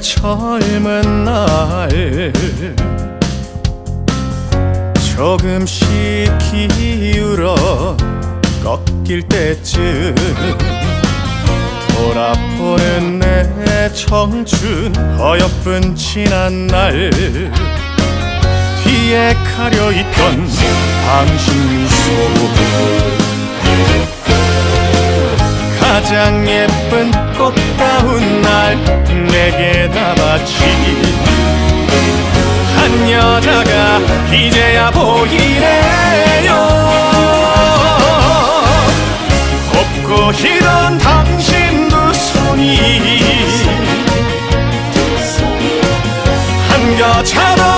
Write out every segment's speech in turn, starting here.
젊은 날. 조금씩 기울어 꺾일 때쯤 돌아보는 내 청춘 어여쁜 지난 날. 뒤에 가려 있던 당신 미소 가장 예쁜 꽃다운 날 내게 다 바친 한 여자가 이제야 보이네요. 곱고 이런 당신 두 손이. 한겨처럼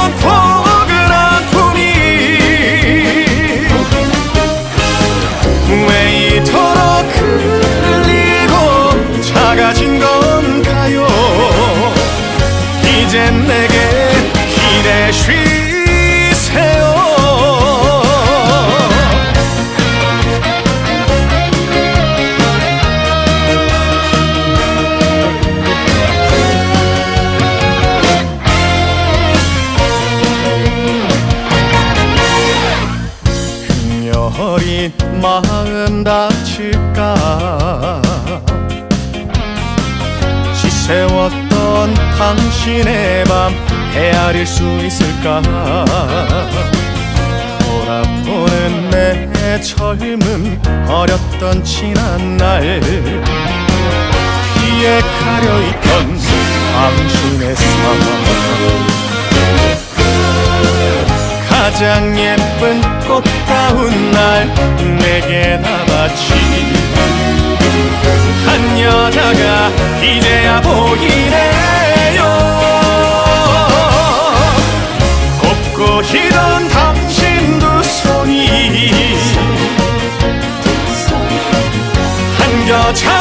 여린 마음 다칠까? 지새웠던 당신의 밤 헤아릴 수 있을까? 돌아보는 내 젊음 어렸던 지난 날. 뒤에 가려있던 당신의 삶 가장 예쁜 꽃다운 날 내게 다 바친 한 여자가 이제야 보이네요. 곱고 이런 당신 두 손이. 한겨처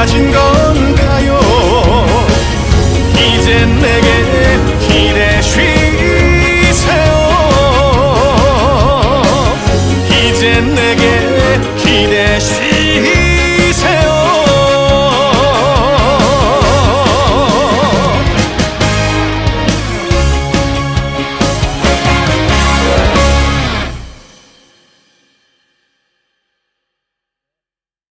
작아진 건